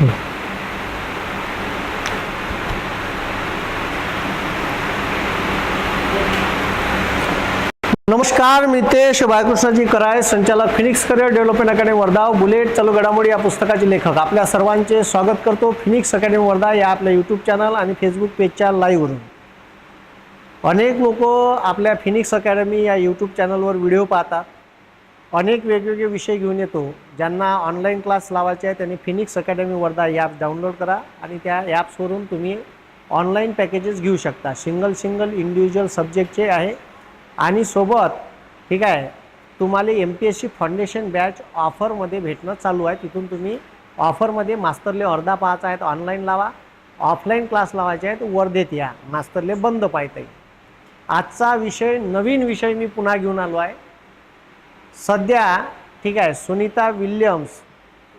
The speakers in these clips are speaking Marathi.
नमस्कार मी तेश बाळकृष्णजी कराय संचालक Phoenix career development academy Wardha bullet चालू घडामोडी या पुस्तकाचे लेखक. आपल्या सर्वांचे स्वागत करतो फिनिक्स अकॅडमी वर्धा या आपल्या यूट्यूब चॅनल आणि फेसबुक पेजच्या लाईव्हवरून अनेक लोक आपल्या फिनिक्स अकॅडमी या यूट्यूब चॅनलवर व्हिडिओ पाहतात. अनेक वेगवेगळे विषय घेऊन येतो. ज्यांना ऑनलाईन क्लास लावायचे आहे त्यांनी Phoenix academy Wardha app download करा आणि त्या ॲप्सवरून तुम्ही ऑनलाईन पॅकेजेस घेऊ शकता. सिंगल सिंगल इंडिव्हिज्युअल सब्जेक्टचे आहे. आणि सोबत ठीक आहे तुम्हाला M P S C foundation batch ऑफरमध्ये भेटणं चालू आहे. तिथून तुम्ही ऑफरमध्ये मास्तरले अर्धा पाहायचा आहे तर ऑनलाईन लावा. ऑफलाईन क्लास लावायचे आहेत वर्धेत या. मास्तरले बंद पाहता येईल. आजचा विषय नवीन विषय मी पुन्हा घेऊन आलो आहे. सध्या ठीक आहे सुनीता विल्यम्स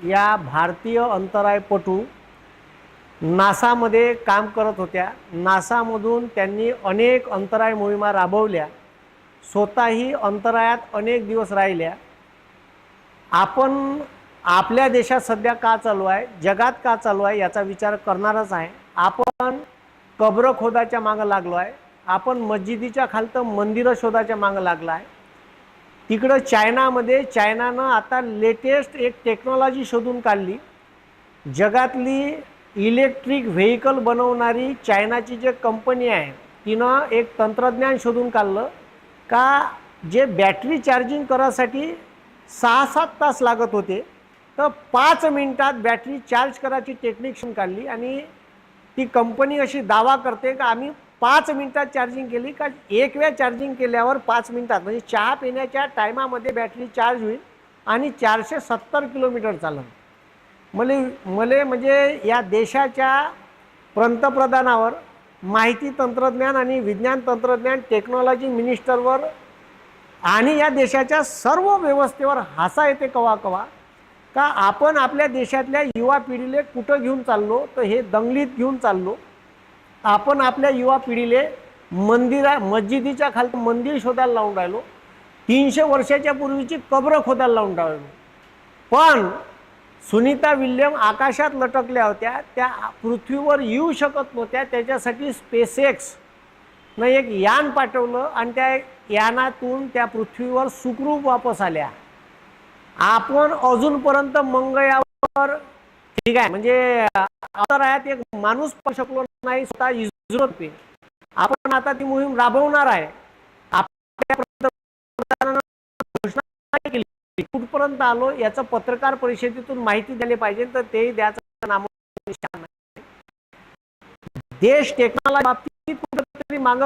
या भारतीय अंतराळपटू नासामध्ये काम करत होत्या. नासामधून त्यांनी अनेक अंतराळ मोहिमा राबवल्या. स्वतःही अंतराळात अनेक दिवस राहिल्या. आपण आपल्या देशात सध्या का चालू आहे जगात का चालू आहे याचा विचार करणारच आहे. आपण कब्र खोदाच्या मागं लागलो आहे. आपण मस्जिदीच्या खालतं मंदिरं शोधाच्या मागं लागला आहे. तिकडं चायनामध्ये चायनानं आता लेटेस्ट एक टेक्नॉलॉजी शोधून काढली. जगातली इलेक्ट्रिक व्हेकल बनवणारी चायनाची जे कंपनी आहे तिनं एक तंत्रज्ञान शोधून काढलं का जे बॅटरी चार्जिंग करायसाठी सहा सात तास लागत होते. तर पाच मिनटात बॅटरी चार्ज करायची टेक्निक काढली आणि ती कंपनी अशी दावा करते का आम्ही पाच मिनटात चार्जिंग केली का एक वेळ चार्जिंग केल्यावर पाच मिनटात. म्हणजे चहा पिण्याच्या टायमामध्ये बॅटरी चार्ज होईल आणि चारशे सत्तर किलोमीटर चालन मले मले म्हणजे या देशाच्या पंतप्रधानावर माहिती तंत्रज्ञान आणि विज्ञान तंत्रज्ञान टेक्नॉलॉजी मिनिस्टरवर आणि या देशाच्या सर्व व्यवस्थेवर हसा येते कवा कवा. का आपण आपल्या देशातल्या युवा पिढीले कुठं घेऊन चाललो? तर हे दंगलीत घेऊन चाललो. आपण आपल्या युवा पिढीले मंदिरा मस्जिदीच्या खाली मंदिर शोधायला लावून राहिलो. तीनशे वर्षाच्या पूर्वीची कब्र खोदायला लावून राहिलो. पण सुनीता विल्यम आकाशात लटकल्या होत्या त्या पृथ्वीवर येऊ शकत नव्हत्या त्याच्यासाठी स्पेसेक्स न एक यान पाठवलं आणि त्या यानातून त्या पृथ्वीवर सुखरूप वापस आल्या. आपण अजूनपर्यंत मंगळावर ठीक आहे म्हणजे अंतराळात एक माणूस पण शकलो नाही स्वतः इस्रो आपण आता ती मोहीम राबवणार आहे. आपल्या घोषणा केली. कुठपर्यंत आलो याचं पत्रकार परिषदेतून माहिती द्यायला पाहिजे तर ते द्यायचं नाम देश टेक्नॉलॉजी बाबतीत कुठेतरी माग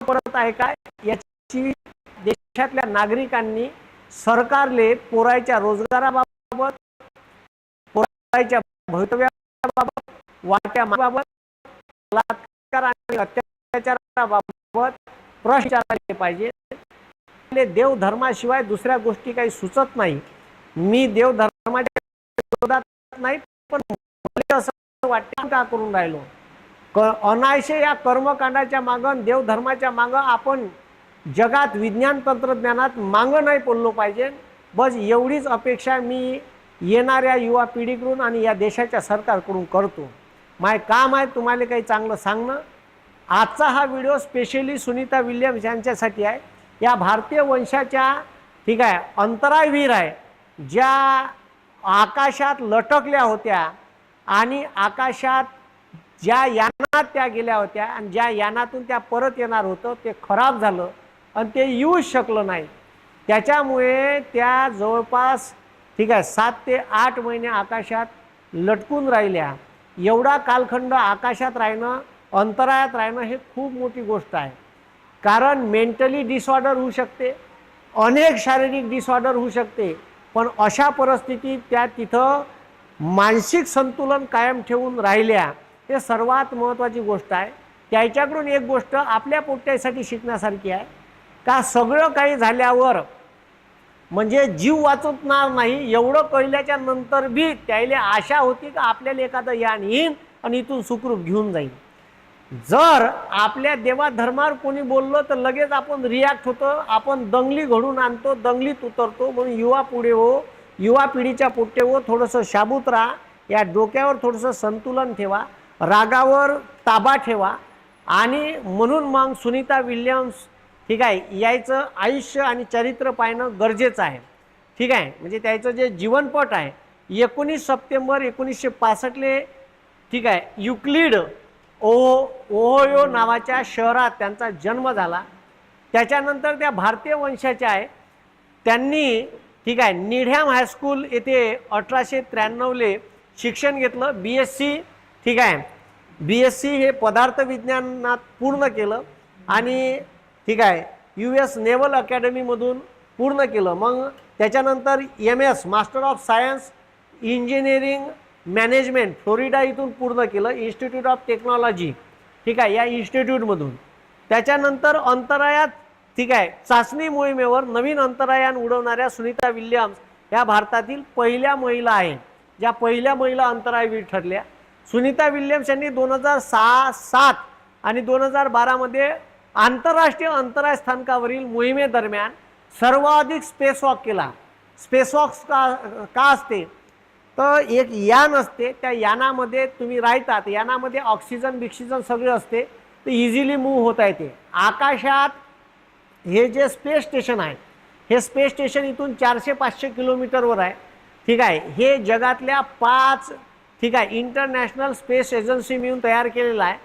पडत आहे काय याची देशातल्या नागरिकांनी सरकारले पोरायच्या रोजगाराबाबत पोरायच्या भवितव्याबाबत वाट्या बाबत बलात्कार आणि अत्याचाराबाबत प्रश्न विचारले पाहिजे. देवधर्माशिवाय दुसऱ्या गोष्टी काही सुचत नाही. मी देवधर्माच्या विरोधात नाही पण असं वाटते का करून राहिलो? क अनायसे या कर्मकांडाच्या मागं देवधर्माच्या मागं आपण जगात विज्ञान तंत्रज्ञानात मागं नाही पडलो पाहिजे. बस एवढीच अपेक्षा मी येणाऱ्या युवा पिढीकडून आणि या देशाच्या सरकारकडून करतो. माय काम आहे तुम्हाला काही चांगलं सांगणं. आजचा हा व्हिडिओ स्पेशली सुनीता विल्यम्स यांच्यासाठी आहे. या भारतीय वंशाच्या ठीक आहे अंतराळवीर आहे. ज्या आकाशात लटकल्या होत्या आणि आकाशात ज्या यानात त्या गेल्या होत्या आणि ज्या यानातून त्या परत येणार होतं ते खराब झालं आणि ते येऊच शकलं नाही. त्याच्यामुळे त्या जवळपास ठीक आहे सात ते आठ महिने आकाशात लटकून राहिल्या. एवढा कालखंड आकाशात राहणं अंतराळात राहणं हे खूप मोठी गोष्ट आहे. कारण मेंटली डिसऑर्डर होऊ शकते अनेक शारीरिक डिसऑर्डर होऊ शकते पण अशा परिस्थितीत त्या तिथं मानसिक संतुलन कायम ठेवून राहिल्या हे सर्वात महत्त्वाची गोष्ट आहे. त्याच्याकडून एक गोष्ट आपल्या पोट्यासाठी शिकण्यासारखी आहे का सगळं काही झाल्यावर म्हणजे जीव वाचवणार नाही एवढं कळल्याच्या नंतर बी त्याला आशा होती का आपल्याला एखादं यान येईन आणि इथून सुखरूप घेऊन जाईल जर आपल्या देवाधर्मावर कोणी बोललं तर लगेच आपण रिॲक्ट होतो आपण दंगली घडून आणतो दंगलीत उतरतो म्हणून युवा पुढे हो युवा पिढीच्या पोट्टे हो थोडंसं शाबूत राहा या डोक्यावर थोडंसं संतुलन ठेवा रागावर ताबा ठेवा आणि म्हणून मग सुनीता विल्यम्स ठीक आहे यायचं आयुष्य आणि चरित्र पाहणं गरजेचं आहे. ठीक आहे म्हणजे त्याचं जे जीवनपट आहे एकोणीस सप्टेंबर एकोणीसशे पासष्टले ठीक आहे युक्लिड ओहो ओहोयो नावाच्या शहरात त्यांचा जन्म झाला. त्याच्यानंतर त्या भारतीय वंशाच्या आहे त्यांनी ठीक आहे निढ्याम हायस्कूल येथे अठराशे त्र्याण्णवले शिक्षण घेतलं बी एस सी ठीक आहे बी एस सी हे पदार्थ विज्ञानात पूर्ण केलं आणि ठीक आहे. यू एस नेव्हल अकॅडमीमधून पूर्ण केलं. मग त्याच्यानंतर M S master of science engineering management Florida इथून पूर्ण केलं. इन्स्टिट्यूट ऑफ टेक्नॉलॉजी ठीक आहे या इन्स्टिट्यूटमधून त्याच्यानंतर अंतराळात ठीक आहे चाचणी मोहिमेवर नवीन अंतरायान उडवणाऱ्या सुनीता विल्यम्स या भारतातील पहिल्या महिला आहे ज्या पहिल्या महिला अंतराळवीर ठरल्या. सुनीता विल्यम्स यांनी दोन हजार सहा सात आणि दोन हजार बारामध्ये आंतरराष्ट्रीय अंतराळ स्थानकावरील मोहिमेदरम्यान सर्वाधिक स्पेसवॉक केला. स्पेसवॉक का का असते? तर एक यान असते. त्या यानामध्ये तुम्ही राहतात. यानामध्ये ऑक्सिजन बिक्सिजन सगळे असते. तर इझिली मूव्ह होता येते. आकाशात हे जे स्पेस स्टेशन आहे हे स्पेस स्टेशन इथून चारशे पाचशे किलोमीटरवर आहे. ठीक आहे? हे जगातल्या पाच ठीक आहे इंटरनॅशनल स्पेस एजन्सी मिळून तयार केलेलं आहे.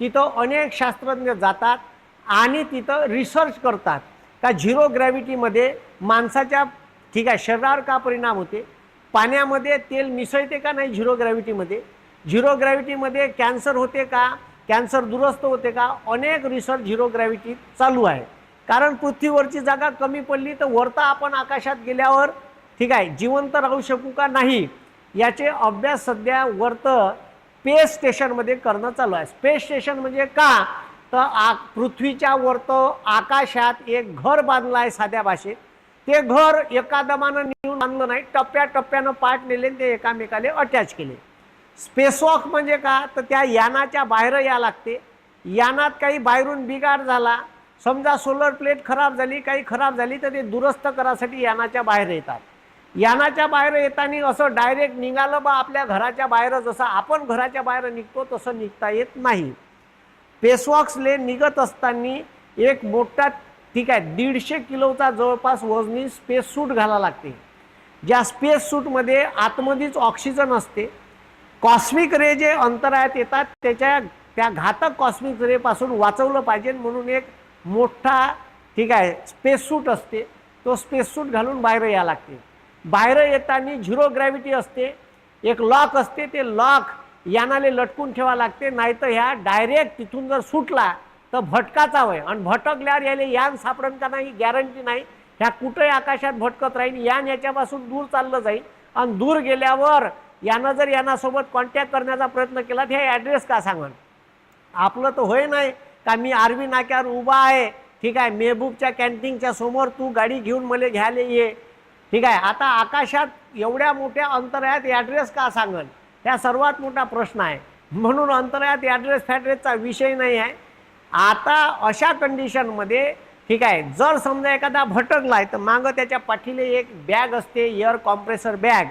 तिथं अनेक शास्त्रज्ञ जातात. आणि तिथं रिसर्च करतात. का झिरो ग्रॅव्हिटीमध्ये माणसाच्या ठीक आहे शरीरावर का परिणाम होते? पाण्यामध्ये तेल मिसळते का नाही झिरो ग्रॅव्हिटीमध्ये झिरो ग्रॅव्हिटीमध्ये कॅन्सर होते का? कॅन्सर दुरुस्त होते का? अनेक रिसर्च झिरो ग्रॅव्हिटी चालू आहे. कारण पृथ्वीवरची जागा कमी पडली तर वरता आपण आकाशात गेल्यावर ठीक आहे जिवंत राहू शकू का नाही? याचे अभ्यास सध्या वरतं स्पेस स्टेशनमध्ये करणं चालू आहे. स्पेस स्टेशन म्हणजे का? तर आ पृथ्वीच्या वरत आकाशात एक घर बांधलं आहे साध्या भाषेत. ते घर एका दमानं नेऊन बांधलं नाही टप्प्या टप्प्यानं पाठ नेले आणि ते एकामेकाले अटॅच केले. स्पेसवॉक म्हणजे का? तर त्या यानाच्या बाहेर या लागते. यानात काही बाहेरून बिघाड झाला समजा सोलर प्लेट खराब झाली काही खराब झाली तर ते दुरुस्त करासाठी यानाच्या बाहेर येतात. यानाच्या बाहेर येताना असं डायरेक्ट निघालं बा आपल्या घराच्या बाहेर जसं आपण घराच्या बाहेर निघतो तसं निघता येत नाही. पेसवॉक्सले निघत असताना एक मोठा ठीक आहे दीडशे किलोचा जवळपास वजनी स्पेस सूट घाला लागते. ज्या स्पेस सूटमध्ये आतमध्येच ऑक्सिजन असते. कॉस्मिक रे जे अंतराळात येतात त्याच्या त्या घातक कॉस्मिक रेपासून वाचवलं पाहिजे म्हणून एक मोठा ठीक आहे स्पेस सूट असते. तो स्पेस सूट घालून बाहेर यायला लागते. बाहेर येताना झिरो ग्रॅव्हिटी असते. एक लॉक असते ते लॉक यानाले लटकून ठेवा लागते नाही तर ह्या डायरेक्ट तिथून जर सुटला तर भटकाचा वय. आणि भटकल्यावर याले यान सापडन का नाही गॅरंटी नाही. ह्या कुठंही आकाशात भटकत राहील यान याच्यापासून दूर चाललं जाईल आणि दूर गेल्यावर यानं जर यानासोबत कॉन्टॅक्ट करण्याचा प्रयत्न केला तर हे ॲड्रेस का सांगन? आपलं तर होय नाही का मी आरबी नाक्यावर उभा आहे. ठीक आहे मेहबूबच्या कॅन्टीनच्या समोर तू गाडी घेऊन मला घ्यायला ये. ठीक आहे आता आकाशात एवढ्या मोठ्या अंतराळात ॲड्रेस का सांगन? ह्या सर्वात मोठा प्रश्न आहे. म्हणून अंतराळात ॲड्रेस फॅड्रेसचा विषय नाही आहे. आता अशा कंडिशनमध्ये ठीक आहे जर समजा एखादा भटकला आहे तर मागं त्याच्या पाठीले एक बॅग असते एअर कॉम्प्रेसर बॅग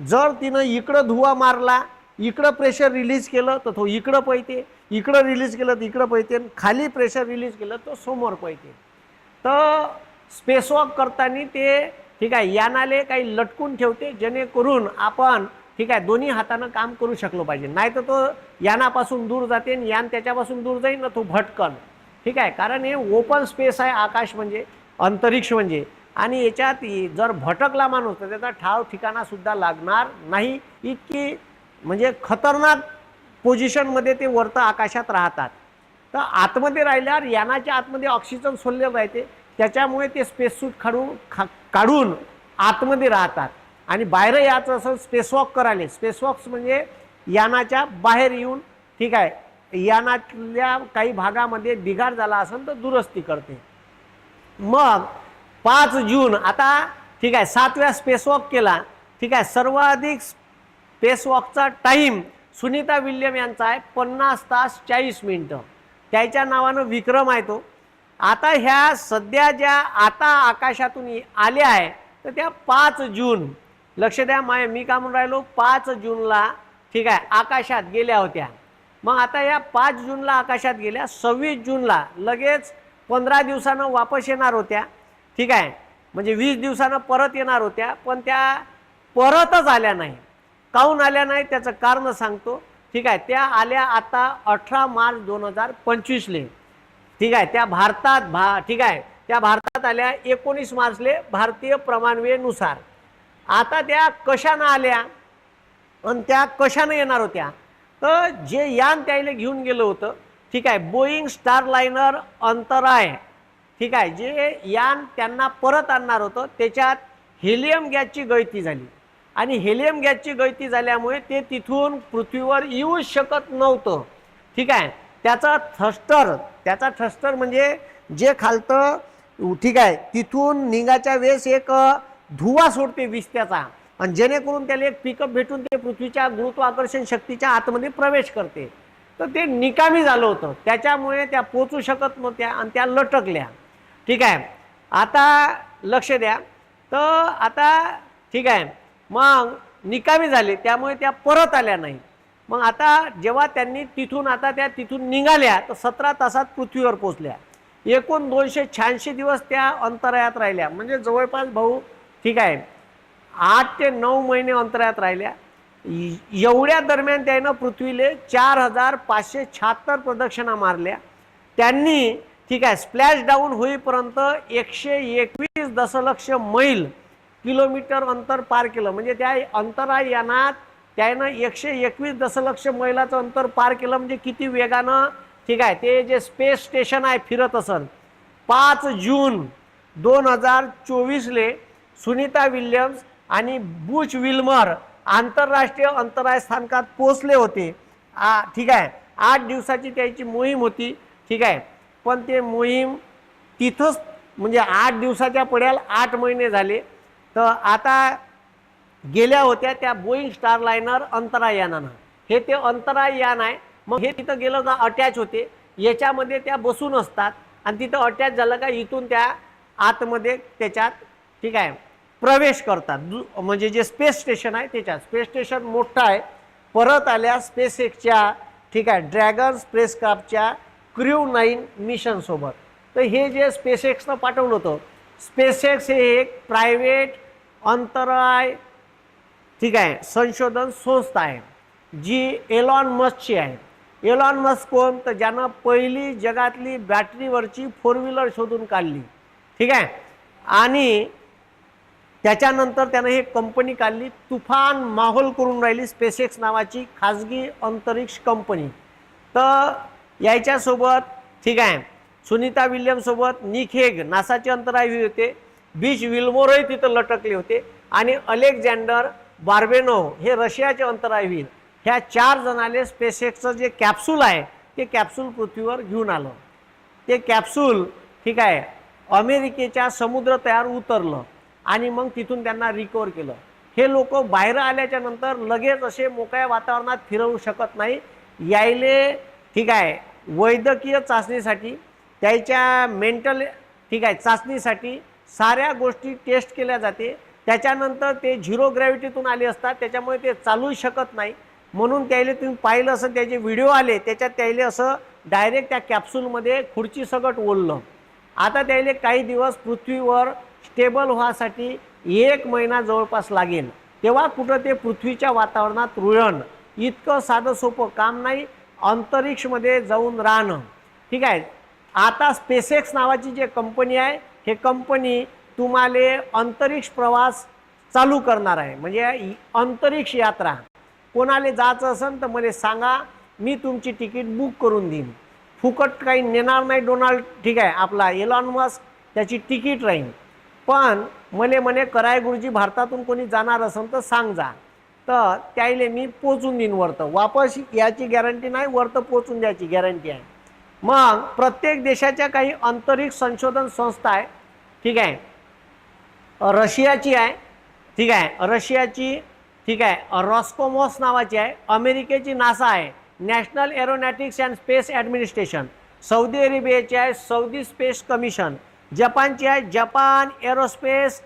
जर तिनं इकडं धुवा मारला इकडं प्रेशर रिलीज केलं तर तो इकडं पळते. इकडं रिलीज केलं तर इकडं पळते. आणि खाली प्रेशर रिलीज केलं तर समोर पळते. तर स्पेसवॉक करताना ते ठीक आहे यानाले काही लटकून ठेवते जेणेकरून आपण ठीक आहे दोन्ही हातानं काम करू शकलो पाहिजे. नाही तर तो यानापासून दूर जाते आणि यान त्याच्यापासून दूर जाईल ना तो भटकन. ठीक आहे कारण हे ओपन स्पेस आहे आकाश म्हणजे अंतरिक्ष म्हणजे. आणि याच्यात जर भटकला माणूस तर त्याचा ठाव ठिकाणासुद्धा लागणार नाही. इतकी म्हणजे खतरनाक पोझिशनमध्ये ते वरतं आकाशात राहतात. तर आतमध्ये राहिल्यावर यानाच्या आतमध्ये ऑक्सिजन सोडलेलं राहते. त्याच्यामुळे ते स्पेस सूट काढून खा काढून आतमध्ये राहतात. आणि बाहेर यायचं असं स्पेसवॉक करायला. स्पेसवॉक्स म्हणजे यानाच्या बाहेर येऊन ठीक आहे यानातल्या काही भागामध्ये बिघाड झाला असेल तर दुरुस्ती करते. मग पाच जून आता ठीक आहे सातव्या स्पेसवॉक केला. ठीक आहे सर्वाधिक स्पेसवॉकचा टाईम सुनीता विल्यम यांचा आहे पन्नास तास चाळीस मिनटं. त्याच्या नावानं विक्रम आहे तो. आता ह्या सध्या ज्या आता आकाशातून आल्या आहे तर त्या पाच जून लक्ष द्या माय मी का म्हणून राहिलो? पाच जूनला ठीक आहे आकाशात गेल्या होत्या. मग आता या पाच जूनला आकाशात गेल्या सव्वीस जूनला लगेच पंधरा दिवसानं वापस येणार होत्या. ठीक आहे म्हणजे वीस दिवसानं परत येणार होत्या पण त्या परतच आल्या नाही. काहून आल्या नाही? त्याचं कारण सांगतो. ठीक आहे त्या आल्या आता अठरा मार्च दोन हजार पंचवीसले. ठीक आहे त्या भारतात भा ठीक आहे त्या भारतात आल्या एकोणीस मार्चले भारतीय प्रमाणवेनुसार आता त्या कशानं आल्या? आणि त्या कशानं येणार होत्या? तर जे यान त्याला घेऊन गेलं होतं ठीक आहे बोईंग स्टार स्टारलायनर अंतराय. ठीक आहे जे यान त्यांना परत आणणार होतं त्याच्यात हेलियम गॅसची गळती झाली. आणि हेलियम गॅसची गळती झाल्यामुळे ते तिथून पृथ्वीवर येऊ शकत नव्हतं. ठीक आहे त्याचा थस्टर त्याचा थस्टर म्हणजे जे खालतं ठीक आहे तिथून निघाच्या वेळेस एक धुवा सोडते विस्त्याचा. आणि जेणेकरून त्याला एक पिकअप भेटून ते पृथ्वीच्या गुरुत्वाकर्षण शक्तीच्या आतमध्ये प्रवेश करते. तर ते निकामी झालं होतं. त्याच्यामुळे त्या पोचू शकत नव्हत्या आणि त्या लटकल्या. ठीक आहे. आता लक्ष द्या. तर आता ठीक आहे. मग निकामी झाले. त्यामुळे त्या परत आल्या नाही मग आता जेव्हा त्यांनी तिथून आता त्या तिथून निघाल्या तर सतरा तासात पृथ्वीवर पोचल्या. एकूण दोनशे शहाऐंशी दिवस त्या अंतरायात राहिल्या. म्हणजे जवळपास भाऊ ठीक आहे. आठ ते नऊ महिने अंतरात राहिल्या. एवढ्या दरम्यान त्यानं पृथ्वीले चार हजार पाचशे शहात्तर प्रदक्षिणा मारल्या. त्यांनी ठीक आहे स्प्लॅश डाऊन होईपर्यंत एकशे एकवीस दशलक्ष मैल किलोमीटर अंतर पार केलं. म्हणजे त्या अंतरायानात त्यानं एकशे एकवीस दशलक्ष मैलाचं अंतर पार केलं. म्हणजे किती वेगानं ठीक आहे ते जे स्पेस स्टेशन आहे फिरत असन. पाच जून दोन हजार चोवीसले सुनीता विल्यम्स आणि बुच विल्मर आंतरराष्ट्रीय अंतराळ स्थानकात पोचले होते. आ ठीक आहे. आठ दिवसाची त्याची मोहीम होती. ठीक आहे. पण ते मोहीम तिथंच म्हणजे आठ दिवसाच्या पड्याल आठ महिने झाले. तर आता गेल्या होत्या त्या बोईंग स्टारलायनर अंतरायानानं हे ते अंतरायान आहे. मग हे तिथं गेलं ना अटॅच होते. याच्यामध्ये त्या बसून असतात. आणि तिथं अटॅच झालं का इथून त्या आतमध्ये त्याच्यात ठीक आहे. प्रवेश करतात. दु म्हणजे जे स्पेस स्टेशन आहे त्याच्यात. स्पेस स्टेशन मोठं आहे. परत आल्या स्पेस एक्सच्या ठीक आहे ड्रॅगन स्पेसक्राफ्टच्या क्र्यू नाईन मिशनसोबत तर हे जे स्पेस एक्सनं पाठवलं होतं स्पेस एक्स हे एक प्रायव्हेट अंतराळ ठीक आहे संशोधन संस्था आहे जी एलॉन मस्कची आहे. एलॉन मस्क कोण? तर ज्यानं पहिली जगातली बॅटरीवरची फोर व्हीलर शोधून काढली. ठीक आहे? आणि त्याच्यानंतर त्यानं हे कंपनी काढली तुफान माहोल करून राहिली स्पेसएक्स नावाची खाजगी अंतरिक्ष कंपनी. तर यायच्यासोबत ठीक आहे सुनीता विल्यमसोबत निक हेग नासाचे अंतराळवीर होते बीच विल्मोरही तिथं लटकले होते आणि अलेक्झांडर बार्बेनो हे रशियाचे अंतराळवीर ह्या चार जणाले स्पेसएक्सचं जे कॅप्सूल आहे ते कॅप्सूल पृथ्वीवर घेऊन आलं. ते कॅप्सूल ठीक आहे अमेरिकेच्या समुद्र तयार उतरलं. आणि मग तिथून त्यांना रिकवर केलं. हे लोक बाहेर आल्याच्यानंतर लगेच असे मोकळ्या वातावरणात फिरवू शकत नाही. यायले ठीक आहे वैद्यकीय चाचणीसाठी त्याच्या मेंटल ठीक आहे चाचणीसाठी साऱ्या गोष्टी टेस्ट केल्या जाते. त्याच्यानंतर ते झिरो ग्रॅव्हिटीतून आले असतात त्याच्यामुळे ते चालू शकत नाही. म्हणून त्याला तुम्ही पाहिलं असं त्याचे व्हिडिओ आले त्याच्यात त्याला असं डायरेक्ट त्या कॅप्सूलमध्ये खुर्ची सगट ओढलं. आता त्याला काही दिवस पृथ्वीवर स्टेबल व्हासाठी एक महिना जवळपास लागेल. तेव्हा कुठं ते पृथ्वीच्या वातावरणात रुळण. इतकं साधं सोपं काम नाही. अंतरिक्षमध्ये जाऊन राहणं. ठीक आहे? आता स्पेसेक्स नावाची जे कंपनी आहे हे कंपनी तुम्हाला अंतरिक्ष प्रवास चालू करणार आहे. म्हणजे अंतरिक्ष यात्रा. कोणाला जायचं असेल तर मला सांगा मी तुमची तिकीट बुक करून देईन. फुकट काही नेणार नाही डोनाल्ड ठीक आहे? आपला एलॉन मस्क त्याची तिकीट राहील. पण मले म्हणे कराय गुरुजी भारतातून कोणी जाणार असेल तर सांग जा. तर त्याईले मी पोचून देईन वरतं. वापस याची गॅरंटी नाही वरतं पोचून द्यायची गॅरंटी आहे. मग प्रत्येक देशाच्या काही आंतरिक संशोधन संस्था आहे ठीक आहे. रशियाची आहे ठीक आहे. रशियाची ठीक आहे. रॉस्कोमॉस नावाची आहे. अमेरिकेची नासा आहे. National aeronautics and space administration Saudi अरेबियाची आहे. सौदी स्पेस कमिशन जपानची आहे Japan aerospace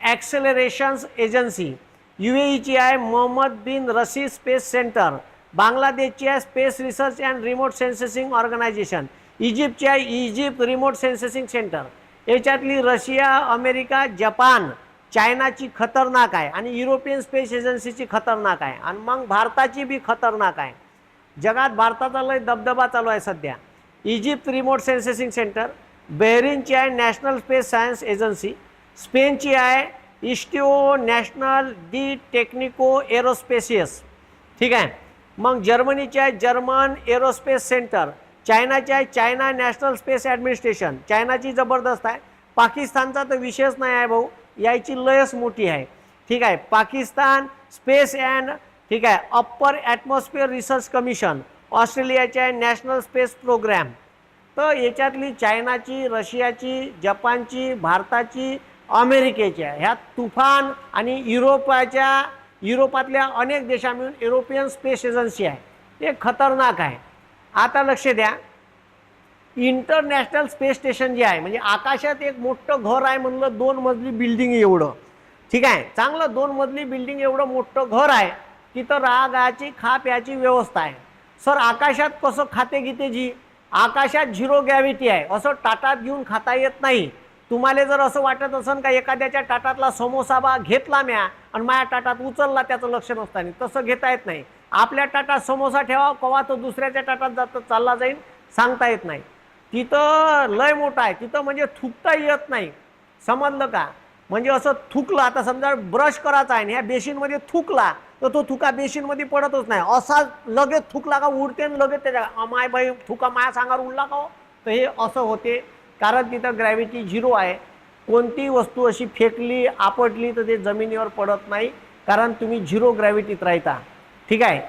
accelerations agency. U ईची आहे Mohammed bin Rashid space centre. बांगलादेशची आहे space research and remote sensing organisation. इजिप्तची आहे इजिप्त रिमोट सेन्सेसिंग सेंटर. याच्यातली रशिया अमेरिका जपान चायनाची खतरनाक आहे आणि युरोपियन स्पेस एजन्सीची खतरनाक आहे. आणि मग भारताची बी खतरनाक आहे. जगात भारताचा लय दबदबा चालू आहे सध्या. Egypt remote sensing centre. बेहरीनची आहे नॅशनल स्पेस सायन्स एजन्सी. स्पेनची आहे इस्टिओ नॅशनल डी टेक्निको एरोस्पेसियस. ठीक आहे? मग जर्मनीचे आहे जर्मन एरोस्पेस सेंटर. चायनाचे आहे चायना नॅशनल स्पेस ॲडमिनिस्ट्रेशन. चायनाची जबरदस्त आहे. पाकिस्तानचा तर विषयच नाही आहे भाऊ. याची लयच मोठी आहे. ठीक आहे? पाकिस्तान स्पेस अँड ठीक आहे अप्पर ॲटमॉस्फिअर रिसर्च कमिशन. ऑस्ट्रेलियाचे आहे नॅशनल स्पेस प्रोग्रॅम. तर याच्यातली चायनाची रशियाची जपानची भारताची अमेरिकेची आहे ह्या तुफान आणि युरोपाच्या युरोपातल्या अनेक देशा मिळून युरोपियन स्पेस एजन्सी आहे. ते खतरनाक आहे. आता लक्ष द्या. इंटरनॅशनल स्पेस स्टेशन जे आहे म्हणजे आकाशात एक मोठं घर आहे म्हणलं दोन मजली बिल्डिंग एवढं. ठीक आहे? चांगलं दोन मजली बिल्डिंग एवढं मोठं घर आहे तिथं रागाची खा प्याची व्यवस्था आहे. सर आकाशात कसं खाते गीते जी? आकाशात झिरो ग्रॅव्हिटी आहे. असं टाटात घेऊन खाता येत नाही. तुम्हाला जर असं वाटत असेल का एखाद्याच्या टाटातला समोसा बा घेतला म्या आणि माझ्या टाटात उचलला त्याचं लक्ष नसताना. तसं घेता येत नाही. आपल्या टाटात समोसा ठेवा कवा तो दुसऱ्याच्या टाटात जात चालला जाईल सांगता येत नाही. तिथं लय मोठं आहे. तिथं म्हणजे थुकता येत नाही. समजलं का? म्हणजे असं थुकलं. आता समजा ब्रश करायचा आहे ह्या बेसिनमध्ये थुकला तर तो थुका बेशीनमध्ये पडतच नाही. असा लगेच थुकला का उडते आणि लगेच त्याच्या माय बाई थुका माया सांगार उडला का हो? तर हे असं होते. कारण तिथं ग्रॅव्हिटी झिरो आहे. कोणतीही वस्तू अशी फेकली आपटली तर ते जमिनीवर पडत नाही. कारण तुम्ही झिरो ग्रॅव्हिटीत राहता. ठीक आहे?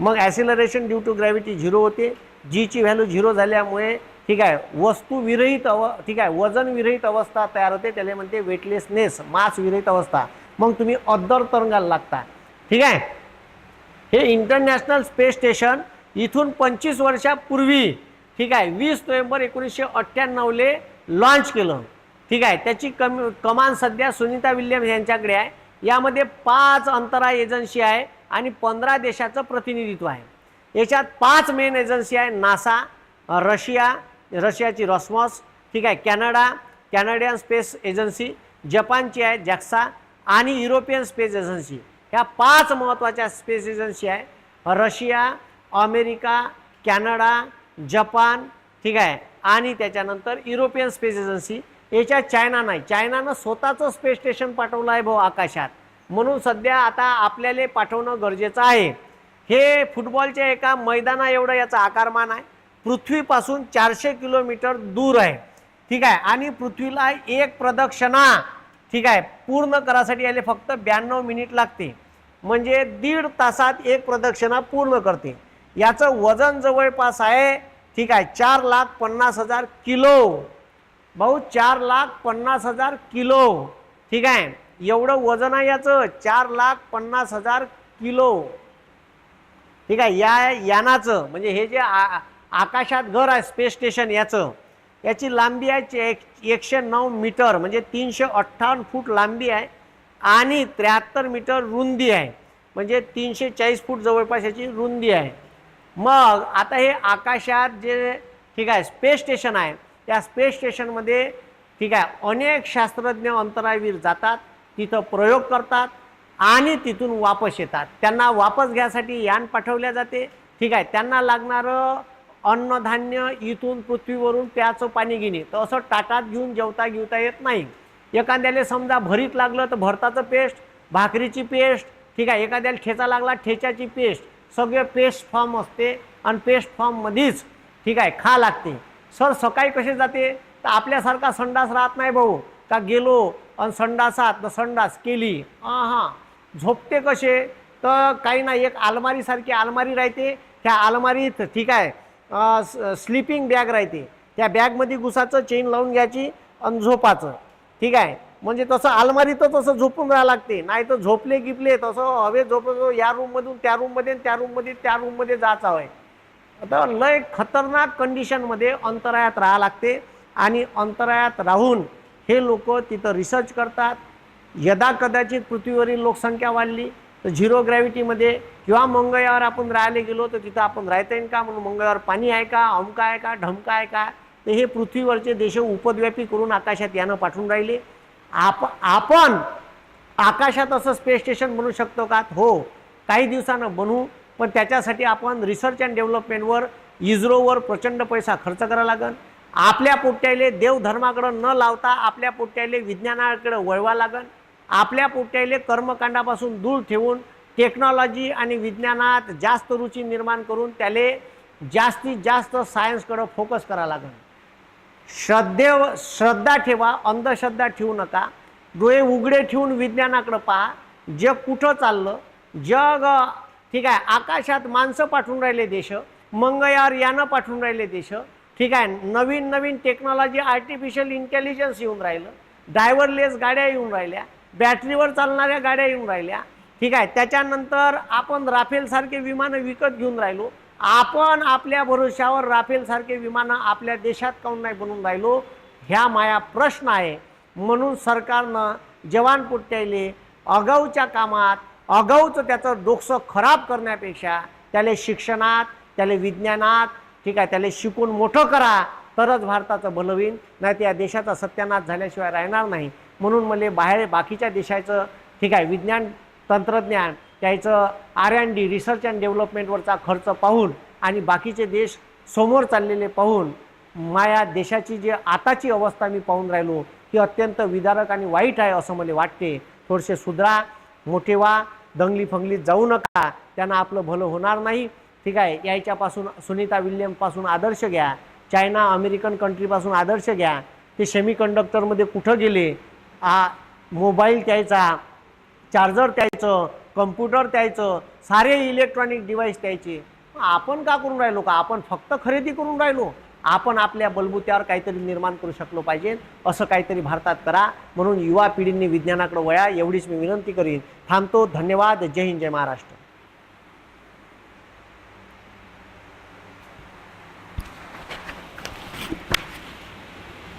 मग acceleration due to gravity zero होते. जीची व्हॅल्यू झिरो झाल्यामुळे ठीक आहे वस्तू विरहित अव ठीक आहे वजन विरहित अवस्था तयार होते. त्याला म्हणते वेटलेसनेस मास विरहित अवस्था. मग तुम्ही अद्दर तरंगाला लागता. ठीक आहे? हे इंटरनॅशनल स्पेस स्टेशन इथून पंचवीस वर्षापूर्वी ठीक आहे वीस नोव्हेंबर एकोणीसशे अठ्ठ्याण्णवले लॉन्च केलं. ठीक आहे त्याची कम कमान सध्या सुनीता विल्यम्स यांच्याकडे आहे. यामध्ये पाच अंतराळ एजन्सी आहे आणि पंधरा देशाचं प्रतिनिधित्व आहे. याच्यात पाच मेन एजन्सी आहे नासा रशिया रशियाची रॉस्मॉस ठीक आहे कॅनडा कॅनडियन स्पेस एजन्सी जपानची आहे जॅक्सा आणि युरोपियन स्पेस एजन्सी. ह्या पाच महत्त्वाच्या स्पेस एजन्सी आहे. रशिया अमेरिका कॅनडा जपान ठीक आहे. आणि त्याच्यानंतर युरोपियन स्पेस एजन्सी याच्यात चायना नाही. चायनानं स्वतःचं स्पेस स्टेशन पाठवलं आहे भाऊ आकाशात. म्हणून सध्या आता आपल्याला पाठवणं गरजेचं आहे. हे फुटबॉलच्या एका मैदाना एवढं याचा आकारमान आहे. पृथ्वीपासून चारशे किलोमीटर दूर आहे. ठीक आहे. आणि पृथ्वीला एक प्रदक्षिणा ठीक आहे पूर्ण करासाठी याला फक्त ब्याण्णव मिनिट लागते. म्हणजे दीड तासात एक प्रदक्षिणा पूर्ण करते. याचं वजन जवळपास आहे ठीक आहे चार लाख पन्नास हजार किलो. भाऊ चार लाख पन्नास हजार किलो. ठीक आहे एवढं वजन आहे याचं चार लाख पन्नास हजार किलो. ठीक आहे या यानाचं म्हणजे हे जे आ आकाशात घर आहे स्पेस स्टेशन याचं याची लांबी आहे एक एकशे नऊ मीटर म्हणजे तीनशे अठ्ठावन्न फूट लांबी आहे आणि त्र्याहत्तर मीटर रुंदी आहे. म्हणजे तीनशे चाळीस फूट जवळपास याची रुंदी आहे. मग आता हे आकाशात जे ठीक आहे स्पेस स्टेशन आहे. त्या स्पेस स्टेशनमध्ये ठीक आहे अनेक शास्त्रज्ञ अंतराळवीर जातात तिथं प्रयोग करतात आणि तिथून वापस येतात. त्यांना वापस घ्यासाठी यान पाठवल्या जाते. ठीक आहे त्यांना लागणारं अन्नधान्य इथून पृथ्वीवरून प्याचं पाणी घेणे. तर असं ताटात घेऊन जेवता घेवता येत नाही. एखाद्याला समजा भरीत लागलं तर भरताचं पेस्ट भाकरीची पेस्ट ठीक आहे एखाद्याला ठेचा लागला ठेच्याची पेस्ट सगळे पेस्ट फॉर्म असते आणि पेस्ट फॉर्ममध्येच ठीक आहे खा लागते. सर सकाळी कसे जाते? तर आपल्यासारखा संडास राहत नाही भाऊ. का गेलो आणि संडासात तर संडास केली. हां झोपते कसे? तर काही नाही एक अलमारीसारखी अलमारी राहते. त्या अलमारीत ठीक आहे स्लीपिंग बॅग राहते. त्या बॅगमध्ये घुसाचं चेन लावून घ्यायची आणि झोपाचं. ठीक आहे? म्हणजे तसं अलमारीतच असं झोपून राहावं लागते. नाही तर झोपले गिपले तसं हवे झोपतो या रूममधून त्या रूममध्ये त्या रूममध्ये त्या रूममध्ये जायचं हवं आता लय खतरनाक कंडिशनमध्ये अंतराळात राहावं लागते. आणि अंतराळात राहून हे लोक तिथं रिसर्च करतात. यदा कदाचित पृथ्वीवरील लोकसंख्या वाढली तर झिरो ग्रॅव्हिटीमध्ये किंवा मंगळावर आपण राहायला गेलो तर तिथं आपण राहता येईल का? म्हणून मंगळावर पाणी आहे का? अमका आहे का? ढमका आहे का? तर हे पृथ्वीवरचे देश उपद्व्यापी करून आकाशात यानं पाठवून राहिले. आप आपण आकाशात असं स्पेस स्टेशन बनू शकतो का? हो. काही दिवसानं बनवू पण त्याच्यासाठी आपण रिसर्च अँड डेव्हलपमेंटवर इस्रोवर प्रचंड पैसा खर्च करावा लागेल आपल्या पोट्याले देवधर्माकडं न लावता आपल्या पोट्याले विज्ञानाकडे वळवा लागेल आपल्या पोट्याले कर्मकांडापासून दूर ठेवून टेक्नॉलॉजी आणि विज्ञानात जास्त रुची निर्माण करून त्याले जास्तीत जास्त सायन्सकडं फोकस करावं लागेल. श्रद्धेव श्रद्धा ठेवा अंधश्रद्धा ठेवू नका. डोळे उघडे ठेवून विज्ञानाकडं पहा. जग कुठं चाललं? जग ठीक आहे आकाशात माणसं पाठवून राहिले देश मंगळावर यानं पाठवून राहिले देश. ठीक आहे नवीन नवीन टेक्नॉलॉजी आर्टिफिशियल इंटेलिजन्स येऊन राहिलं. ड्रायव्हरलेस गाड्या येऊन राहिल्या. बॅटरीवर चालणाऱ्या गाड्या येऊन राहिल्या. ठीक आहे त्याच्यानंतर आपण राफेलसारखे विमानं विकत घेऊन राहिलो. आपण आपल्या भरोश्यावर राफेलसारखे विमानं आपल्या देशात काऊन नाही बनवून राहिलो? ह्या माया प्रश्न आहे. म्हणून सरकारनं जवान पुट्याले अगाऊच्या कामात अगाऊचं त्याचं डोकसं खराब करण्यापेक्षा त्याला शिक्षणात त्याला विज्ञानात ठीक आहे त्याला शिकून मोठं करा. तरच भारताचं भलं होईल नाही तर या देशाचा सत्यानाश झाल्याशिवाय राहणार नाही. म्हणून मला बाहेर बाकीच्या देशाचं ठीक आहे विज्ञान तंत्रज्ञान त्याचं R and D research and डेव्हलपमेंटवरचा खर्च पाहून आणि बाकीचे देश समोर चाललेले पाहून माया देशाची जी आताची अवस्था मी पाहून राहिलो ही अत्यंत विदारक आणि वाईट आहे असं मला वाटते. थोडेसे सुधरा मोठे व्हा दंगली फंगलीत जाऊ नका त्यांना आपलं भलं होणार नाही. ठीक आहे यायच्यापासून सुनीता विल्यमपासून आदर्श घ्या. चायना अमेरिकन कंट्रीपासून आदर्श घ्या. ते सेमी कंडक्टरमध्ये कुठं गेले? आ मोबाईल द्यायचा चार्जर त्यायचं कम्प्युटर त्यायचं सारे इलेक्ट्रॉनिक डिव्हाइस त्यायचे आपण का करून राहिलो का? आपण फक्त खरेदी करून राहिलो. आपण आपल्या बलबुत्यावर काहीतरी निर्माण करू शकलो पाहिजे. असं काहीतरी भारतात करा. म्हणून युवा पिढींनी विज्ञानाकडे वळा. एवढीच मी विनंती करीन. थांबतो. धन्यवाद. जय हिंद. जय महाराष्ट्र.